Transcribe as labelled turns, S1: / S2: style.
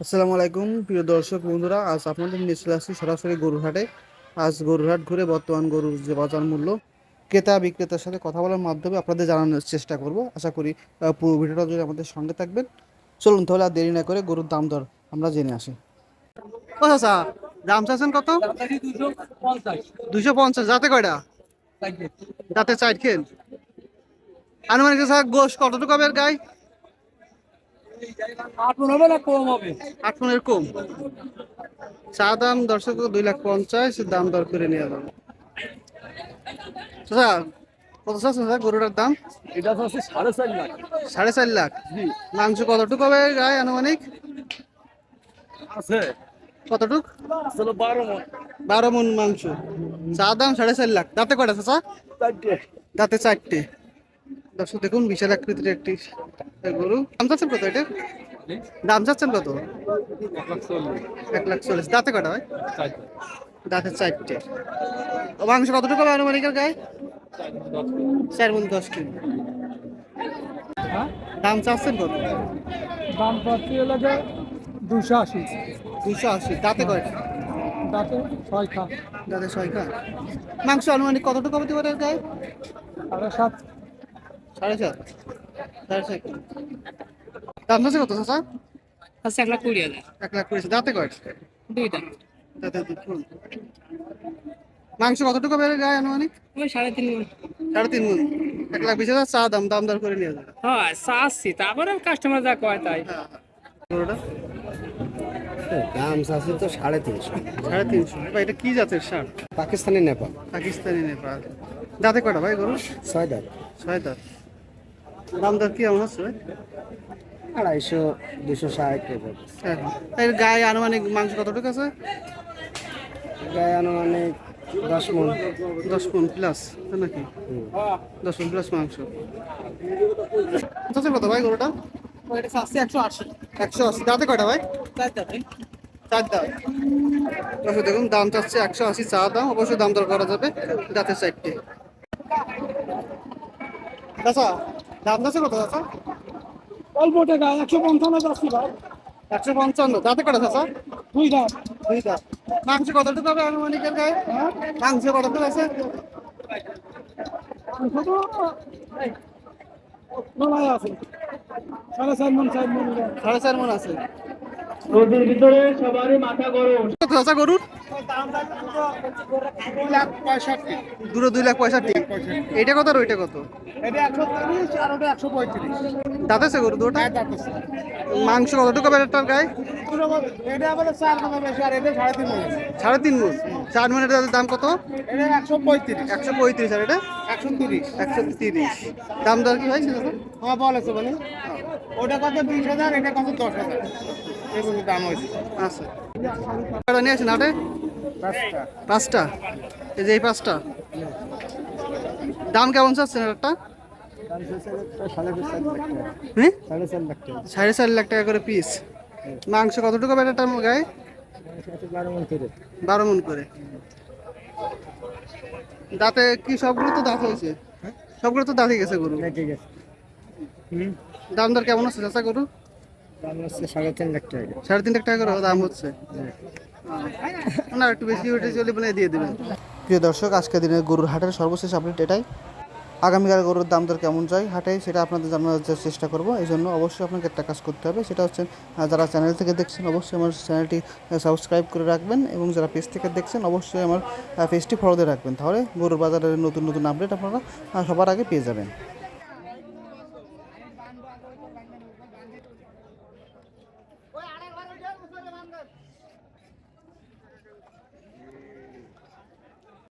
S1: আসসালামু আলাইকুম, প্রিয় দর্শক বন্ধুরা, আজ আপনাদের নিয়ে চলে আসছি সরাসরি গরুরহাটে। আজ গরুরহাট ঘুরে বর্তমান গরুর যে বাজার মূল্য, ক্রেতা বিক্রেতার সাথে কথা বলার মাধ্যমে আপনাদের জানানোর চেষ্টা করব। আশা করি পুরো ভিডিওটা যদি আমাদের সঙ্গে থাকবেন। চলুন তাহলে আর দেরি না করে গরুর দাম দর আমরা জেনে আসি। ও দাম চাচ্ছেন কত? দুশো পঞ্চাশ। যাতে কয়টা? যাতে চার খেন আনুমানিক গোশ কতটুকু হবে এর
S2: আপনার হবে না কম হবে?
S1: আট মনের কম। চা দাম দর্শক দুই লাখ পঞ্চাশ দাম দর করে নিয়ে যাবে। চাচা কত চাচ্ছেন চাচা গরুটার দাম?
S2: এটা হচ্ছে সাড়ে চার লাখ।
S1: সাড়ে চার লাখ। মাংস কতটুকু হবে গায়ে আনুমানিক?
S2: আছে।
S1: কতটুক?
S2: বারো মন।
S1: বারো মন মাংস। চা দাম সাড়ে চার লাখ। দাঁতে চাচা? দাঁতে চারটে। দর্শক দেখুন বিশাল আকৃতির একটি গরু। দাম চাচ্ছেন কত এটা? দাম চাচ্ছেন কত?
S2: এক লাখ চল্লিশ।
S1: দাঁতে কয়টা হয় দাঁতে চারটে। মাংস কতটুকু হবে আনুমানিকের গায়ে? চার মন দশ
S2: হ্যাঁ
S1: দাম চাচ্ছেন কত?
S2: দাম পাচ্ছি হলো যে দুশো আশি।
S1: দুশো আশি। দাঁতে কয়টা?
S2: তাতে ছয় খা
S1: দাঁতে ছয় খা মাংস আনুমানিক কতটুকু হতে পারে গায়ে?
S2: সাড়ে সাত।
S1: সাড়ে সাত। দাম চাচ্ছে কত চাচা?
S3: আচ্ছা এক লাখ কুড়ি হাজার।
S1: এক লাখ কুড়ি দাঁতে কয়টা
S3: দুইটা।
S1: দাঁতে মাংস কতটুকু বেড়ে গায়ে আনুমানিক?
S3: ওই সাড়ে তিন মণ।
S1: সাড়ে তিন মন। এক লাখ বিশ হাজার চা দাম দাম দর করে নিয়ে যাবে।
S3: হ্যাঁ চাচ্ছি তারপরে কাস্টমার যা কয় তাই।
S4: দাম আছে তো সাড়ে তিনশো।
S1: সাড়ে তিনশো। ভাই এটা কি জাতের শার্ট
S4: পাকিস্তানি নেপাল।
S1: পাকিস্তানি নেপাল। দাঁতে কয়টা ভাই গরু
S4: ছয় দাম
S1: ছয় দাঁত। দাম দর কি এমন হচ্ছে ভাই
S4: আড়াইশো দুশো ষাট।
S1: হ্যাঁ। এর গায়ে আনুমানিক মাংস কতটুকু আছে?
S4: গায়ে আনুমানিক দশ মন।
S1: দশ পন প্লাস নাকি? দশ পন প্লাস মাংস। কত ভাই গরুটা?
S3: একশো আশি।
S1: একশো আশি। দাঁতে কয়টা ভাই?
S3: চার দাঁতে।
S1: চার দাঁত। দেখুন দাম চাচ্ছে একশো আশি চা দাম। অবশ্যই দাম দর করা যাবে দাঁতের চারটে চাচা দাম চাচ্ছে কত চাচা
S2: অল্প টাকা একশো পঞ্চান্ন যাচ্ছি ভাই।
S1: একশো পঞ্চান্ন। দাঁতে কটা চাচা
S2: দুই দাম
S1: দুই দাঁত। মাংস কতটুকু হবে আনুমানিকের গায়ে? মাংস আছে?
S2: মাংস তো আছে। সাড়ে চার মন চার মন
S1: সাড়ে চার মন আছে।
S2: রোদের ভিতরে সবারই মাথা গরম।
S1: কত চাচা গরুর? দুটো দুই লাখ পঁয়ষট্টি। এইটা কত আর ওইটা কত?
S2: এটা একশো তিরিশ আর ওটা একশো পঁয়ত্রিশ।
S1: দাঁতেছে গরু দুটো? মাংস কতটুকু হবে একটার গায়ে?
S2: এটা আবার চার মনে বেশি আর এটা সাড়ে তিন মনে
S1: সাড়ে তিন মন চার মনের দাম কত?
S2: এটা একশো পঁয়ত্রিশ।
S1: একশো পঁয়ত্রিশ আর এটা?
S2: একশো তিরিশ।
S1: একশো তিরিশ। দাম দর কি হয়েছে
S2: আমার বল? ওটা কত? বিশ হাজার এটা কত? দশ হাজার। এগুলো দাম হয়েছে।
S1: আচ্ছা। নিয়ে আসেন আটে
S2: পাঁচটা
S1: পাঁচটা। এই যে এই পাঁচটা। দাম কেমন চাচ্ছেন একটা
S4: টাকা সাড়ে চার লাখ টাকা
S1: করে পিস মাংস কতটুকু একটা গায়ে?
S4: বারো মন করে।
S1: দাঁতে কি সবগুলো তো দাঁত হয়েছে? সবগুলো তো দাঁতে গেছে গরু। দাম দর কেমন হচ্ছে চাচা গরু?
S4: সাড়ে তিন লাখ টাকা
S1: করে। দাম হচ্ছে। না একটু বেশি উঠে চলে বলে দিয়ে দেবেন। প্রিয় দর্শক, আজকের দিনে গরুর হাটের সর্বশেষ আপডেট এটাই। আগামীকাল গরুর দাম দর কেমন যায় হাটে সেটা আপনাদের জানার চেষ্টা করব। এই জন্য অবশ্যই আপনাকে একটা কাজ করতে হবে, সেটা হচ্ছে যারা চ্যানেল থেকে দেখছেন, অবশ্যই আমার চ্যানেলটি সাবস্ক্রাইব করে রাখবেন এবং যারা পেজ থেকে দেখছেন, অবশ্যই আমার পেজটি ফলো দিয়ে রাখবেন। তাহলে গরুর বাজারের নতুন নতুন আপডেট আপনারা সবার আগে পেয়ে যাবেন।